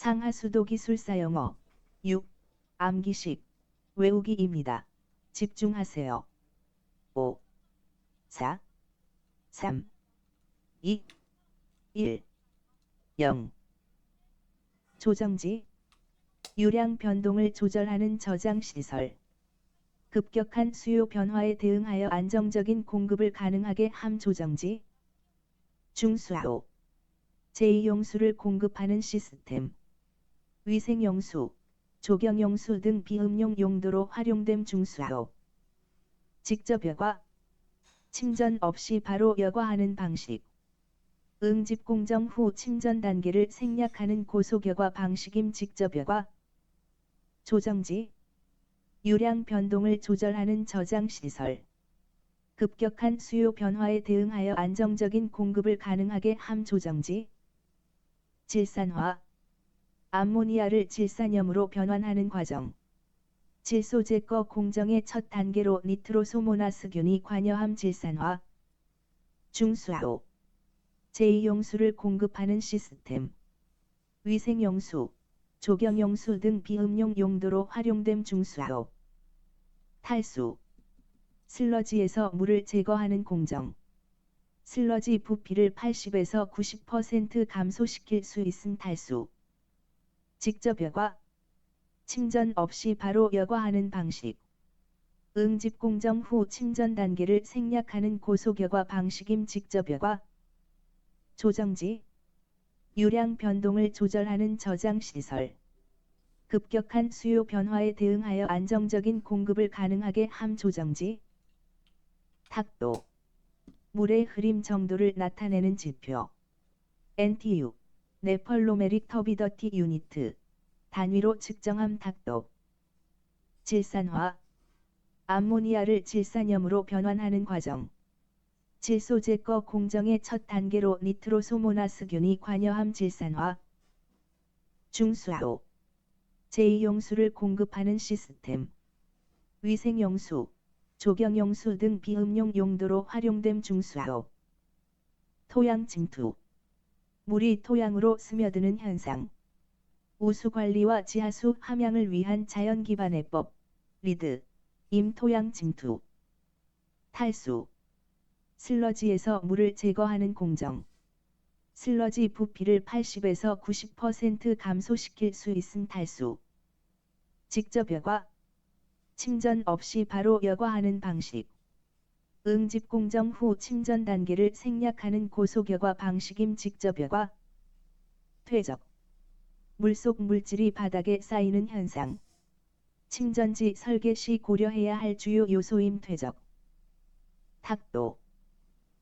상하수도 기술사 영어. 6. 암기식. 외우기입니다. 집중하세요. 5, 4, 3, 2, 1, 0. 조정지. 유량 변동을 조절하는 저장 시설. 급격한 수요 변화에 대응하여 안정적인 공급을 가능하게 함 조정지. 중수호 제2용수를 공급하는 시스템 위생용수, 조경용수 등 비음용 용도로 활용됨 중수호 직접 여과 침전 없이 바로 여과하는 방식. 응집 공정 후 침전 단계를 생략하는 고속여과 방식임 직접 여과. 조정지 유량 변동을 조절하는 저장 시설. 급격한 수요 변화에 대응하여 안정적인 공급을 가능하게 함 조정지. 질산화 암모니아를 질산염으로 변환하는 과정. 질소 제거 공정의 첫 단계로 니트로소모나스균이 관여함 질산화. 중수호 제2용수를 공급하는 시스템. 위생용수 조경용수 등 비음용 용도로 활용됨 중수호 탈수. 슬러지에서 물을 제거하는 공정. 슬러지 부피를 80에서 90% 감소시킬 수 있음 탈수 직접 여과 침전 없이 바로 여과하는 방식. 응집 공정 후 침전 단계를 생략하는 고속여과 방식임 직접 여과. 조정지 유량 변동을 조절하는 저장 시설. 급격한 수요 변화에 대응하여 안정적인 공급을 가능하게 함 조정지. 탁도 물의 흐림 정도를 나타내는 지표. NTU 네펄로메릭 터비더티 유니트. 단위로 측정함 탁도. 질산화. 암모니아를 질산염으로 변환하는 과정. 질소 제거 공정의 첫 단계로 니트로소모나스균이 관여함 질산화. 중수호. 제2용수를 공급하는 시스템. 위생용수 조경용수 등 비음용 용도로 활용됨 중수호. 토양 침투 물이 토양으로 스며드는 현상 우수 관리와 지하수 함양을 위한 자연 기반해법 리드 임 토양 침투 탈수 슬러지에서 물을 제거하는 공정. 슬러지 부피를 80에서 90% 감소시킬 수 있음 탈수. 직접 여과. 침전 없이 바로 여과하는 방식. 응집 공정 후 침전 단계를 생략하는 여과 방식임 직접 여과. 퇴적. 물속 물질이 바닥에 쌓이는 현상. 침전지 설계 시 고려해야 할 주요 요소임 퇴적. 탁도.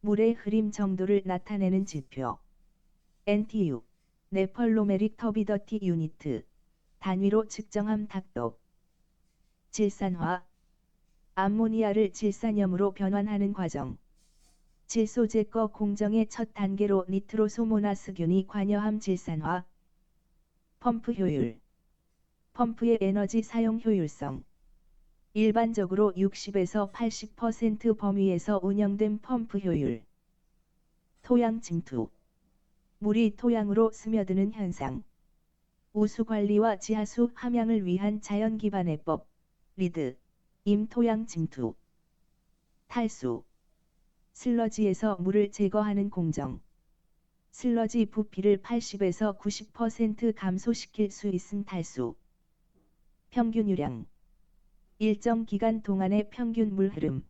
물의 흐림 정도를 나타내는 지표. NTU 네펄로메릭 터비더티 유니트 단위로 측정함 탁도 질산화 암모니아를 질산염으로 변환하는 과정 질소 제거 공정의 첫 단계로 니트로소모나스균이 관여함 질산화 펌프 효율 펌프의 에너지 사용 효율성 일반적으로 60에서 80% 범위에서 운영된 펌프 효율. 토양 침투. 물이 토양으로 스며드는 현상. 우수 관리와 지하수 함양을 위한 자연 기반 해법. 리드. 임 토양 침투. 탈수. 슬러지에서 물을 제거하는 공정. 슬러지 부피를 80에서 90% 감소시킬 수 있음 탈수. 평균 유량. 일정 기간 동안의 평균 물 흐름.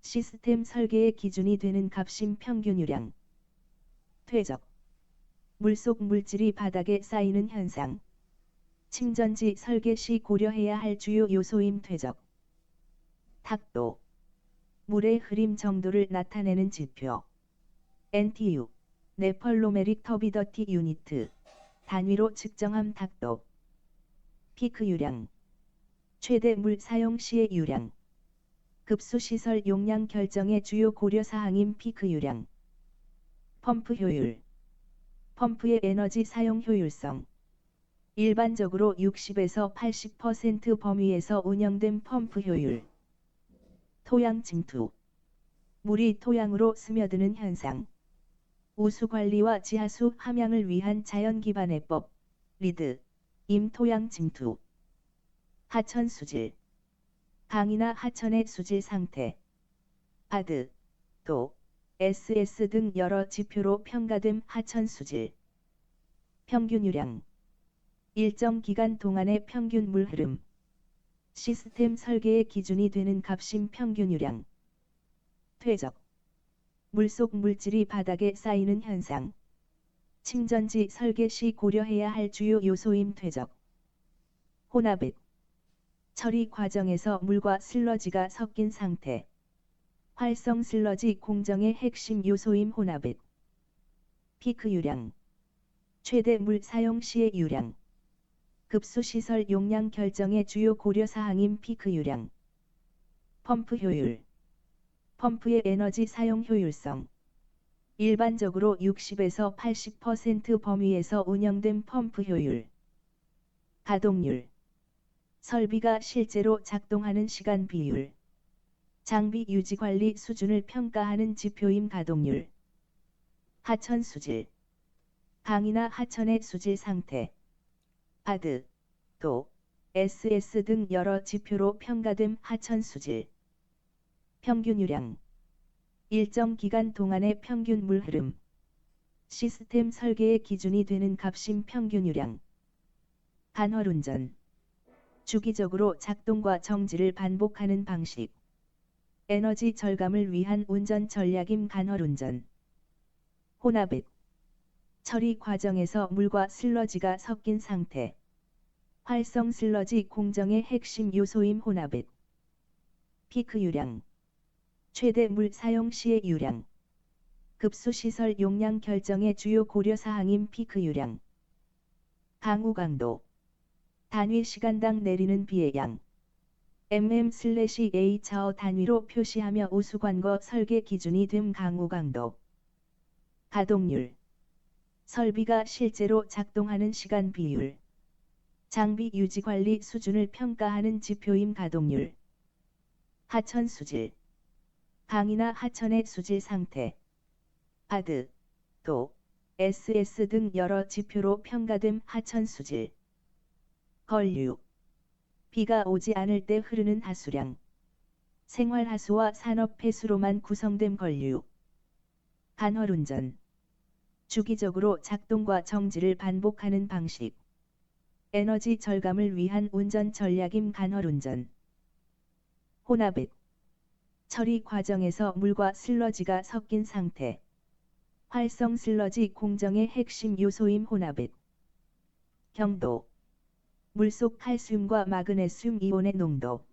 시스템 설계의 기준이 되는 값임 평균 유량. 퇴적. 물속 물질이 바닥에 쌓이는 현상. 침전지 설계 시 고려해야 할 주요 요소임 퇴적. 탁도. 물의 흐림 정도를 나타내는 지표. NTU. 네펄로메릭 터비더티 유니트. 단위로 측정함 탁도. 피크 유량. 최대 물 사용 시의 유량, 급수시설 용량 결정의 주요 고려 사항인 피크 유량, 펌프 효율, 펌프의 에너지 사용 효율성, 일반적으로 60에서 80% 범위에서 운영된 펌프 효율, 토양 침투, 물이 토양으로 스며드는 현상, 우수 관리와 지하수 함양을 위한 자연 기반 해법, 리드, 임토양 침투, 하천 수질, 강이나 하천의 수질 상태, 아드, 도, SS 등 여러 지표로 평가됨 하천 수질, 평균 유량, 일정 기간 동안의 평균 물 흐름, 시스템 설계의 기준이 되는 값인 평균 유량, 퇴적, 물속 물질이 바닥에 쌓이는 현상, 침전지 설계 시 고려해야 할 주요 요소임 퇴적, 혼합액, 처리 과정에서 물과 슬러지가 섞인 상태, 활성 슬러지 공정의 핵심 요소임 혼합액, 피크 유량, 최대 물 사용 시의 유량, 급수시설 용량 결정의 주요 고려 사항인 피크 유량, 펌프 효율, 펌프의 에너지 사용 효율성, 일반적으로 60에서 80% 범위에서 운영된 펌프 효율, 가동률, 설비가 실제로 작동하는 시간 비율, 장비 유지 관리 수준을 평가하는 지표임 가동률, 하천 수질, 강이나 하천의 수질 상태, 아드, 도, SS 등 여러 지표로 평가됨 하천 수질, 평균 유량, 일정 기간 동안의 평균 물 흐름, 시스템 설계의 기준이 되는 값인 평균 유량, 간헐운전, 주기적으로 작동과 정지를 반복하는 방식, 에너지 절감을 위한 운전 전략임 간헐 운전, 혼합액, 처리 과정에서 물과 슬러지가 섞인 상태, 활성 슬러지 공정의 핵심 요소임 혼합액, 피크 유량, 최대 물 사용 시의 유량, 급수시설 용량 결정의 주요 고려사항인 피크 유량, 강우 강도, 단위 시간당 내리는 비의 양, mm/a 차어 단위로 표시하며 우수관거 설계 기준이 됨 강우 강도, 가동률, 설비가 실제로 작동하는 시간 비율, 장비 유지 관리 수준을 평가하는 지표임 가동률, 하천 수질, 강이나 하천의 수질 상태, 아드, 도, SS 등 여러 지표로 평가됨 하천 수질, 걸류, 비가 오지 않을 때 흐르는 하수량, 생활하수와 산업폐수로만 구성된 걸류, 간헐운전, 주기적으로 작동과 정지를 반복하는 방식, 에너지 절감을 위한 운전 전략임 간헐운전, 혼합액, 처리 과정에서 물과 슬러지가 섞인 상태, 활성 슬러지 공정의 핵심 요소임 혼합액, 경도, 물속 칼슘과 마그네슘 이온의 농도,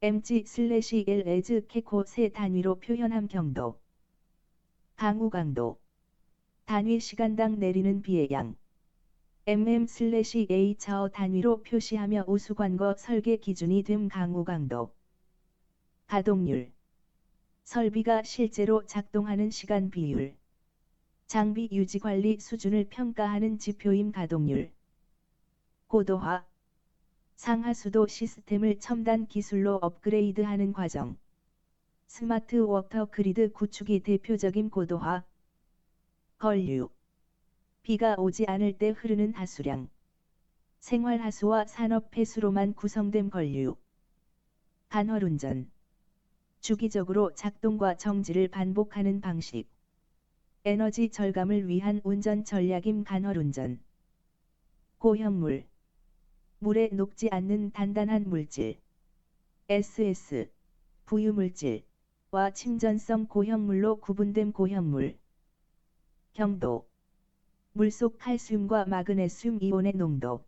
mg/l 에즈 케코 세 단위로 표현함 경도, 강우 강도, 단위 시간당 내리는 비의 양, mm/a 차어 단위로 표시하며 우수관거 설계 기준이 됨 강우 강도, 가동률, 설비가 실제로 작동하는 시간 비율, 장비 유지 관리 수준을 평가하는 지표임 가동률, 고도화, 상하수도 시스템을 첨단 기술로 업그레이드하는 과정, 스마트 워터 그리드 구축이 대표적인 고도화, 걸류, 비가 오지 않을 때 흐르는 하수량, 생활하수와 산업폐수로만 구성된 걸류, 간헐운전, 주기적으로 작동과 정지를 반복하는 방식, 에너지 절감을 위한 운전 전략임 간헐운전, 고형물, 물에 녹지 않는 단단한 물질, SS, 부유물질과 침전성 고형물로 구분된 고형물, 경도, 물속 칼슘과 마그네슘 이온의 농도,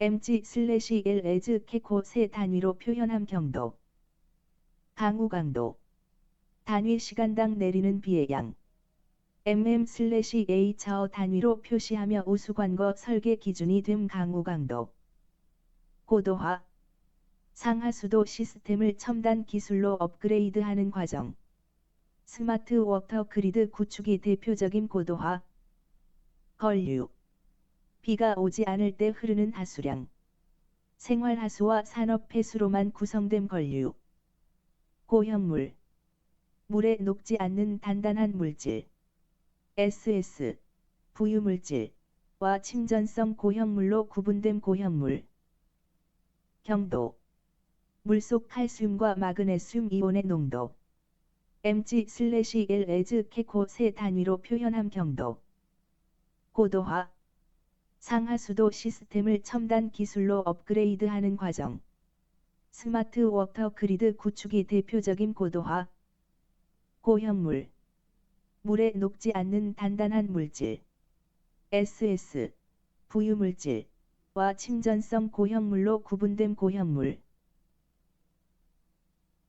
mg/l 에즈 케코 세 단위로 표현함 경도, 강우 강도, 단위 시간당 내리는 비의 양, mm/a 차어 단위로 표시하며 우수관거 설계 기준이 됨 강우 강도, 고도화, 상하수도 시스템을 첨단 기술로 업그레이드하는 과정, 스마트 워터 그리드 구축이 대표적인 고도화, 걸류, 비가 오지 않을 때 흐르는 하수량, 생활하수와 산업폐수로만 구성된 걸류, 고형물, 물에 녹지 않는 단단한 물질, SS, 부유물질, 와 침전성 고형물로 구분됨 고형물. 경도. 물속 칼슘과 마그네슘 이온의 농도 mg/l as 케코 세 단위로 표현함 경도. 고도화. 상하수도 시스템을 첨단 기술로 업그레이드하는 과정. 스마트 워터 그리드 구축이 대표적인 고도화. 고형물. 물에 녹지 않는 단단한 물질. SS. 부유물질과 침전성 고형물로 구분됨 고형물